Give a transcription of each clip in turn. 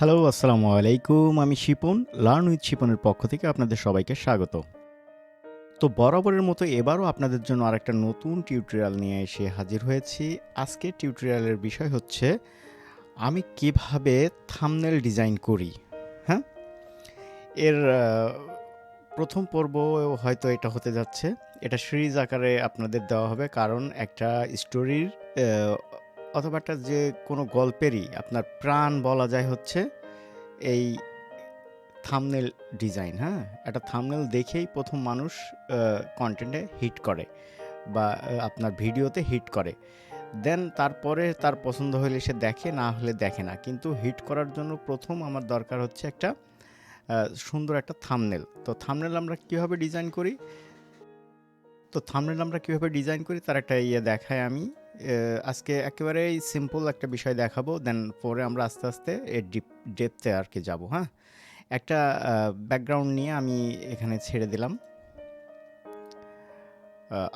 Hello আসসালামু আলাইকুম আমি শিপন লার্ন উইথ শিপনের পক্ষ থেকে আপনাদের সবাইকে স্বাগত। তো বরাবরের মতো এবারও আপনাদের জন্য আরেকটা নতুন টিউটোরিয়াল নিয়ে এসে হাজির হয়েছি। আজকে টিউটোরিয়ালের বিষয় হচ্ছে, আমি কীভাবে থামনেল ডিজাইন করি হ্যাঁ? এর প্রথম পর্ব হয়তো এটা হতে যাচ্ছে। এটা সিরিজ আকারে আপনাদের দেওয়া হবে, কারণ একটা স্টোরির অথবা একটা যে কোনো গল্পেরই আপনার প্রাণ বলা যায় হচ্ছে এই থামনেল ডিজাইন হ্যাঁ? একটা থামনেল দেখেই প্রথম মানুষ কন্টেন্টে হিট করে বা আপনার ভিডিওতে হিট করে। দেন তারপরে তার পছন্দ হলে সে দেখে, না হলে দেখে না। কিন্তু হিট করার জন্য প্রথম আমার দরকার হচ্ছে একটা সুন্দর একটা থামনেল তো থামনেল আমরা কীভাবে ডিজাইন করি? তো থামনেল আমরা কীভাবে ডিজাইন করি? তার একটা ইয়ে দেখায় আমি। আজকে একেবারেই সিম্পল একটা বিষয় দেখাবো দেন পরে আমরা আস্তে আস্তে এর ডিপ ডেপথে আর কি যাব হ্যাঁ? একটা ব্যাকগ্রাউন্ড নিয়ে আমি এখানে ছেড়ে দিলাম।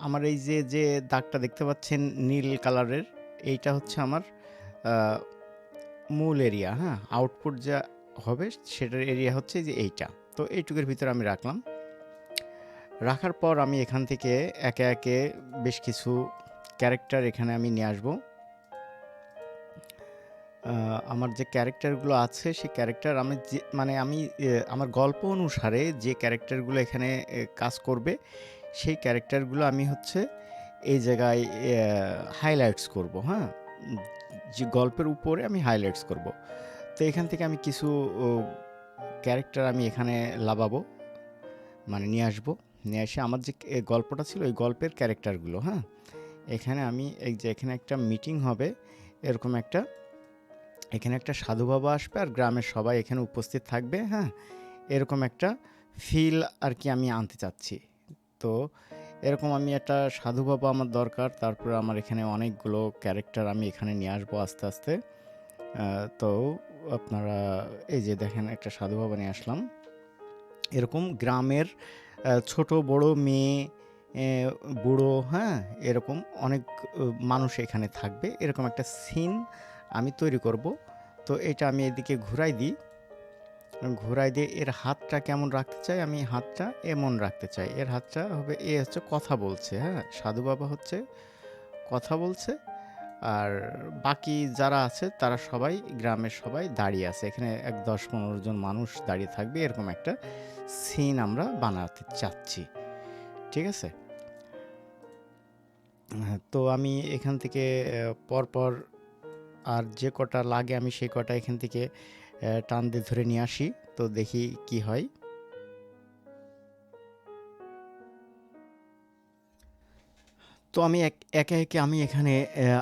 আমার এই যে যে দাগটা দেখতে পাচ্ছেন নীল কালারের, এইটা হচ্ছে আমার মূল এরিয়া হ্যাঁ? আউটপুট যা হবে সেটার এরিয়া হচ্ছে যে এইটা। তো এইটুকের ভিতরে আমি রাখলাম। রাখার পর আমি এখান থেকে একে একে বেশ কিছু ক্যারেক্টার এখানে আমি নিয়ে আসব। আমার যে ক্যারেক্টারগুলো আছে সেই ক্যারেক্টার আমি যে মানে আমি আমার গল্প অনুসারে যে ক্যারেক্টারগুলো এখানে কাজ করবে, সেই ক্যারেক্টারগুলো আমি হচ্ছে এই জায়গায় হাইলাইটস করব হ্যাঁ? যে গল্পের উপরে আমি হাইলাইটস করব। তো এখান থেকে আমি কিছু ক্যারেক্টার আমি এখানে লাগাবো মানে নিয়ে আসব। নিয়ে এসে আমার যে গল্পটা ছিল, ওই গল্পের ক্যারেক্টারগুলো হ্যাঁ? এখানে আমি এই যে এখানে একটা মিটিং হবে, এরকম একটা, এখানে একটা সাধু বাবা আসবে আর গ্রামের সবাই এখানে উপস্থিত থাকবে হ্যাঁ? এরকম একটা ফিল আর কি আমি আনতে চাচ্ছি। তো এরকম আমি একটা সাধু বাবা আমার দরকার, তারপরে আমার এখানে অনেকগুলো ক্যারেক্টার আমি এখানে নিয়ে আসব আস্তে আস্তে। তো আপনারা এই যে দেখেন একটা সাধু বাবা নিয়ে আসলাম। এরকম গ্রামের ছোট বড় মেয়ে বুড়ো হ্যাঁ এরকম অনেক মানুষ এখানে থাকবে। এরকম একটা সিন আমি তৈরি করব। তো এটা আমি এদিকে ঘুরাই দিই। ঘুরাই দিয়ে এর হাতটা কেমন রাখতে চাই? আমি হাতটা এমন রাখতে চাই। এর হাতটা হবে, এ হচ্ছে কথা বলছে হ্যাঁ সাধু বাবা হচ্ছে কথা বলছে। আর বাকি যারা আছে, তারা সবাই, গ্রামের সবাই দাঁড়িয়ে আছে। এখানে এক দশ পনেরো জন মানুষ দাঁড়িয়ে থাকবে। এরকম একটা সিন আমরা বানাতে চাচ্ছি। ঠিক আছে? হ্যাঁ, তো আমি এখান থেকে পরপর আর যে কটা লাগে আমি সেই কটা এখান থেকে টান দিয়ে ধরে নিয়ে আসি তো দেখি কি হয়। তো আমি এক একে একে আমি এখানে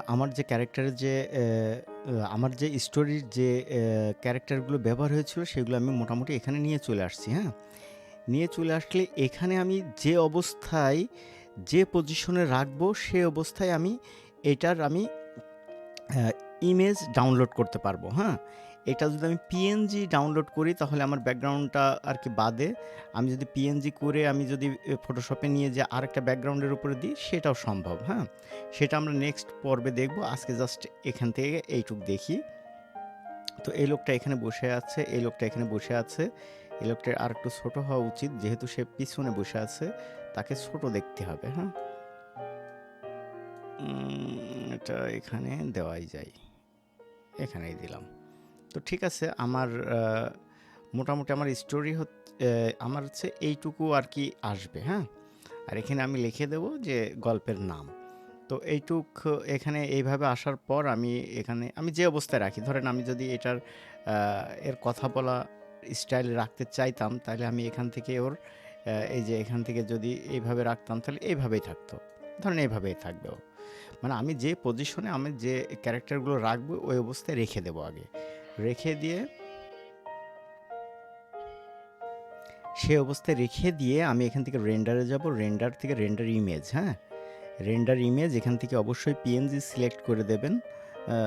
আমার যে ক্যারেক্টারের যে আমার যে স্টোরির যে ক্যারেক্টারগুলো ব্যবহার হয়েছিল সেগুলো আমি মোটামুটি এখানে নিয়ে চলে আসছি হ্যাঁ। নিয়ে চলে আসলে এখানে আমি যে অবস্থায় যে পজিশনে রাখব সে অবস্থায় আমি এটার আমি ইমেজ ডাউনলোড করতে পারব হ্যাঁ? এটা যদি আমি পিএনজি ডাউনলোড করি তাহলে আমার ব্যাকগ্রাউন্ডটা আর কি বাদে। আমি যদি পিএনজি করে আমি যদি ফটোশপে নিয়ে যে আরেকটা ব্যাকগ্রাউন্ডের উপরে দিই সেটাও সম্ভব হ্যাঁ? সেটা আমরা নেক্সট পর্বে দেখব। আজকে জাস্ট এখান থেকে এইটুক দেখি। তো এই লোকটা এখানে বসে আছে, এই লোকটা এখানে বসে আছে। এই লোকটার আর একটু ছোটো হওয়া উচিত, যেহেতু সে পিছনে বসে আছে। তাকে ছোট দেখতে হবে হ্যাঁ? এটা এখানে দেওয়াই যায়। এখানেই দিলাম। তো ঠিক আছে, আমার মোটামুটি আমার স্টোরি আমার হচ্ছে এইটুকু আর কি আসবে হ্যাঁ? আর এখানে আমি লিখে দেব যে গল্পের নাম। তো এইটুক, এখানে এইভাবে আসার পর আমি এখানে, আমি যে অবস্থায় রাখি, ধরেন আমি যদি এটার এর কথা বলা স্টাইল রাখতে চাইতাম, তাহলে আমি এখান থেকে ওর এই যে এখান থেকে যদি এইভাবে রাখতাম, তাহলে এইভাবেই থাকতো। ধরেন এইভাবেই থাকবে মানে আমি যে পজিশনে আমি যে ক্যারেক্টারগুলো রাখব, ওই অবস্থায় রেখে দেবো আগে। রেখে দিয়ে সেই অবস্থায় রেখে দিয়ে আমি এখান থেকে রেন্ডারে যাব। রেন্ডার থেকে রেন্ডার ইমেজ হ্যাঁ? রেন্ডার ইমেজ এখান থেকে অবশ্যই পিএনজি সিলেক্ট করে দেবেন।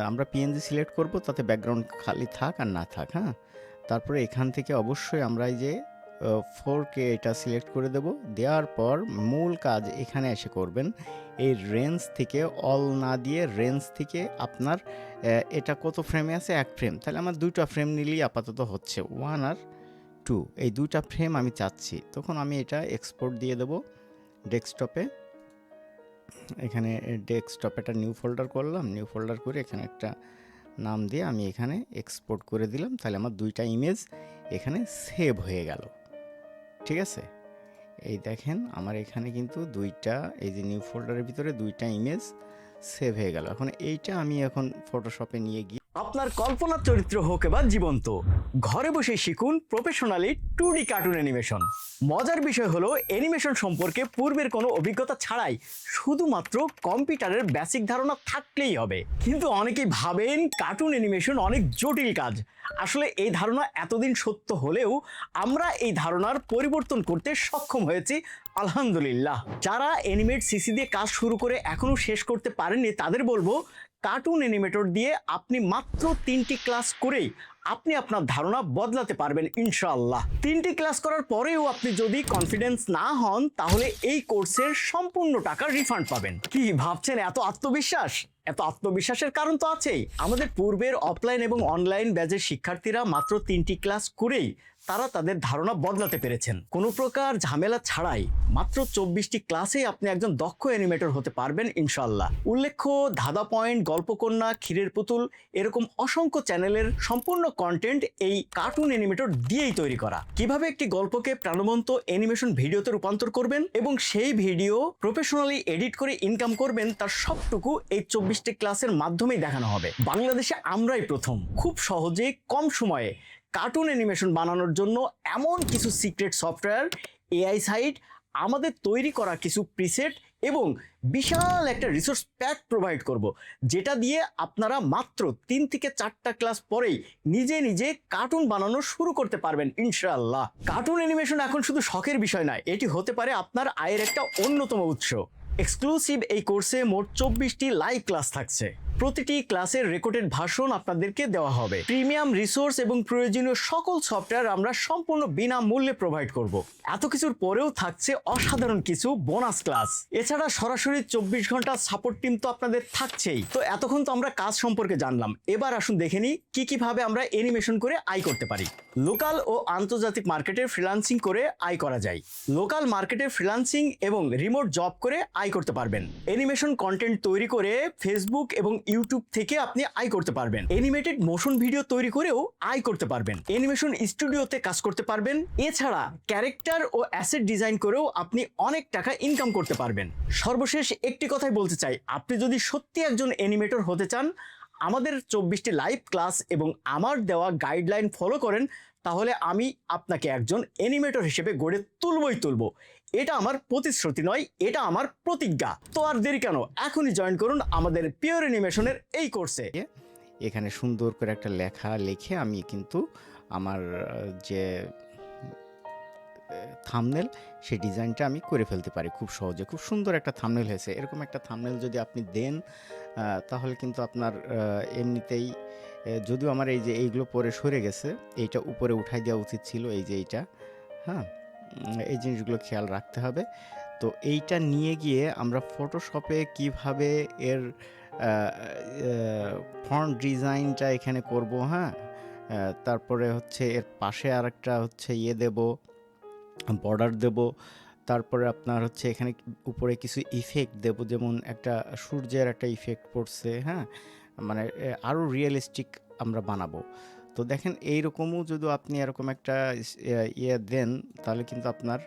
আমরা পিএনজি সিলেক্ট করব, তাতে ব্যাকগ্রাউন্ড খালি থাক আর না থাক হ্যাঁ? তারপরে এখান থেকে অবশ্যই আমরা এই যে ফোর কে এটা সিলেক্ট করে দেব। দেওয়ার পর মূল কাজ এখানে এসে করবেন, এই রেঞ্জ থেকে অল না দিয়ে রেঞ্জ থেকে আপনার এটা কত ফ্রেমে আছে? এক ফ্রেম তাহলে আমার দুইটা ফ্রেম নিলেই আপাতত হচ্ছে। ওয়ান আর টু এই দুইটা ফ্রেম আমি চাচ্ছি। তখন আমি এটা এক্সপোর্ট দিয়ে দেব ডেস্কটপে এখানে ডেস্কটপে একটা নিউ ফোল্ডার করলাম। নিউ ফোল্ডার করে এখানে একটা নাম দিয়ে আমি এখানে এক্সপোর্ট করে দিলাম। তাহলে আমার দুইটা ইমেজ এখানে সেভ হয়ে গেল। ঠিক আছে? এই দেখেন আমার এখানে কিন্তু দুইটা, এই যে নিউ ফোল্ডারের ভিতরে দুইটা ইমেজ সেভ হয়ে গেল। এখন এইটা আমি এখন ফটোশপে নিয়ে গিয়ে আপনার কল্পনার চরিত্র হোক এবার জীবন্ত। ঘরে বসে শিখুন professionally two D cartoon animation মজার বিষয় হলো অ্যানিমেশন সম্পর্কে পূর্বের কোনো অভিজ্ঞতা ছাড়াই শুধুমাত্র কম্পিউটারের বেসিক ধারণা থাকলেই হবে। কিন্তু অনেকেই ভাবেন কার্টুন অ্যানিমেশন অনেক জটিল কাজ। আসলে এই ধারণা এতদিন সত্য হলেও আমরা এই ধারণার পরিবর্তন করতে সক্ষম হয়েছি, আলহামদুলিল্লাহ। যারা অ্যানিমেট সিসি দিয়ে কাজ শুরু করে এখনও শেষ করতে পারেননি, তাদের বলব কার্টুন অ্যানিমেটর দিয়ে আপনি মাত্র তিনটি ক্লাস করেই আপনি আপনার ধারণা বদলাতে পারবেন, ইনশাআল্লাহ। তিনটি ক্লাস করার পরেও আপনি যদি কনফিডেন্স না হন, তাহলে এই কোর্সের সম্পূর্ণ টাকা রিফান্ড পাবেন। কি ভাবছেন? এত আত্মবিশ্বাস? এত আত্মবিশ্বাসের কারণ তো আছেই। আমাদের পূর্বের অফলাইন এবং অনলাইন ব্যাচের শিক্ষার্থীরা মাত্র তিনটি ক্লাস করেই তারা তাদের ধারণা বদলাতে পেরেছেন। কোনো প্রকার ঝামেলা ছাড়াই মাত্র চব্বিশটি ক্লাসেই আপনি একজন দক্ষ অ্যানিমেটর হতে পারবেন ইনশাল্লাহ উল্লেখ্য, ধাঁধা পয়েন্ট, গল্পকন্যা, ক্ষীরের পুতুল, এরকম অসংখ্য চ্যানেলের সম্পূর্ণ কন্টেন্ট এই কার্টুন অ্যানিমেটর দিয়েই তৈরি করা। কীভাবে একটি গল্পকে প্রাণবন্ত অ্যানিমেশন ভিডিওতে রূপান্তর করবেন এবং সেই ভিডিও প্রফেশনালি এডিট করে ইনকাম করবেন, তার সবটুকু এই চব্বিশটি ক্লাসের মাধ্যমেই দেখানো হবে। বাংলাদেশে আমরাই প্রথম। খুব সহজে, কম সময়ে কার্টুন অ্যানিমেশন বানানোর জন্য এমন কিছু সিক্রেট সফটওয়্যার এআই সাইট আমাদের তৈরি করা কিছু প্রিসেট এবং বিশাল একটা রিসোর্স প্যাক প্রোভাইড করব, যেটা দিয়ে আপনারা মাত্র তিন থেকে চারটা ক্লাস পরেই নিজে নিজে কার্টুন বানানো শুরু করতে পারবেন, ইনশাআল্লাহ। কার্টুন অ্যানিমেশন এখন শুধু শখের বিষয় নয়, এটি হতে পারে আপনার আয়ের একটা অন্যতম উৎস। এক্সক্লুসিভ এই কোর্সে মোট চব্বিশটি লাইভ ক্লাস থাকছে। প্রতিটি ক্লাসের রেকর্ডেড ভাষণ আপনাদেরকে দেওয়া হবে। প্রিমিয়াম রিসোর্স এবং প্রয়োজনীয় সকল সফটওয়্যার আমরা সম্পূর্ণ বিনামূল্যে প্রোভাইড করব। এত কিছুর পরেও থাকছে অসাধারণ কিছু বোনাস ক্লাস। এছাড়া সরাসরি চব্বিশ ঘণ্টা সাপোর্ট টিম তো আপনাদের থাকছেই। তো এতক্ষণ তো আমরা কাজ সম্পর্কে জানলাম। এবার আসুন দেখে নিই কি কীভাবে আমরা অ্যানিমেশন করে আয় করতে পারি। লোকাল ও আন্তর্জাতিক মার্কেটে ফ্রিলান্সিং করে আয় করা যায়। লোকাল মার্কেটে ফ্রিলান্সিং এবং রিমোট জব করে আয় করতে পারবেন। অ্যানিমেশন কন্টেন্ট তৈরি করে ফেসবুক এবং ইউটিউব থেকে আপনি আয় করতে পারবেন। অ্যানিমেটেড মোশন ভিডিও তৈরি করেও আয় করতে পারবেন। অ্যানিমেশন স্টুডিওতে কাজ করতে পারবেন। এছাড়া ক্যারেক্টার ও অ্যাসেট ডিজাইন করেও আপনি অনেক টাকা ইনকাম করতে পারবেন। সর্বশেষ একটি কথাই বলতে চাই, আপনি যদি সত্যি একজন অ্যানিমেটর হতে চান, আমাদের চব্বিশটি লাইভ ক্লাস এবং আমার দেওয়া গাইডলাইন ফলো করেন, তাহলে আমি আপনাকে একজন অ্যানিমেটর হিসেবে গড়ে তুলবই তুলবো। এটা আমার প্রতিশ্রুতি নয়, এটা আমার প্রতিজ্ঞা। তো আর দেরি কেন? এখনই জয়েন করুন আমাদের পিওর অ্যানিমেশনের এই কোর্সে এখানে সুন্দর করে একটা লেখা লিখে আমি কিন্তু আমার যে থামনেল সেই ডিজাইনটা আমি করে ফেলতে পারি খুব সহজে। খুব সুন্দর একটা থামনেল হয়েছে। এরকম একটা থামনেল যদি আপনি দেন তাহলে কিন্তু আপনার এমনিতেই যদিও আমার এই যে এইগুলো পরে সরে গেছে, এইটা উপরে উঠাই দেওয়া উচিত ছিল, এই যে এইটা হ্যাঁ? এই জিনিসগুলো খেয়াল রাখতে হবে। তো এইটা নিয়ে গিয়ে আমরা ফটোশপে কীভাবে এর ফন্ট ডিজাইনটা এখানে করব হ্যাঁ? তারপরে হচ্ছে এর পাশে আরেকটা হচ্ছে ইয়ে দেব বর্ডার দেব, তারপরে আপনার হচ্ছে এখানে উপরে কিছু ইফেক্ট দেব, যেমন একটা সূর্যের একটা ইফেক্ট পড়ছে হ্যাঁ? মানে আরও রিয়েলিস্টিক আমরা বানাবো। তো দেখেন, এইরকমও যদি আপনি এরকম একটা ইয়ে- ইয়ে দেন, তাহলে কিন্তু আপনার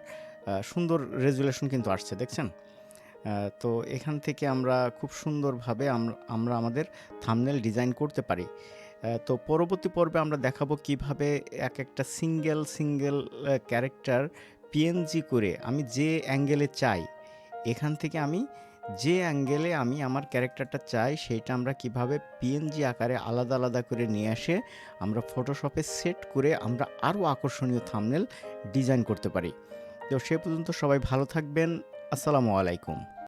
সুন্দর রেজুলেশন কিন্তু আসছে, দেখছেন? তো এখান থেকে আমরা খুব সুন্দরভাবে আমরা আমরা আমাদের থামনেল ডিজাইন করতে পারি। তো পরবর্তী পর্বে আমরা দেখাবো কীভাবে এক একটা সিঙ্গেল সিঙ্গেল ক্যারেক্টার পিএনজি করে আমি যে অ্যাঙ্গেলে চাই, এখান থেকে আমি যে অ্যাঙ্গেলে আমি আমার ক্যারেক্টারটা চাই সেইটা আমরা কীভাবে পিএনজি আকারে আলাদা আলাদা করে নিয়ে আসে আমরা ফটোশপে সেট করে আমরা আরও আকর্ষণীয় থামনেল ডিজাইন করতে পারি। তো সে পর্যন্ত সবাই ভালো থাকবেন। আসসালামু আলাইকুম।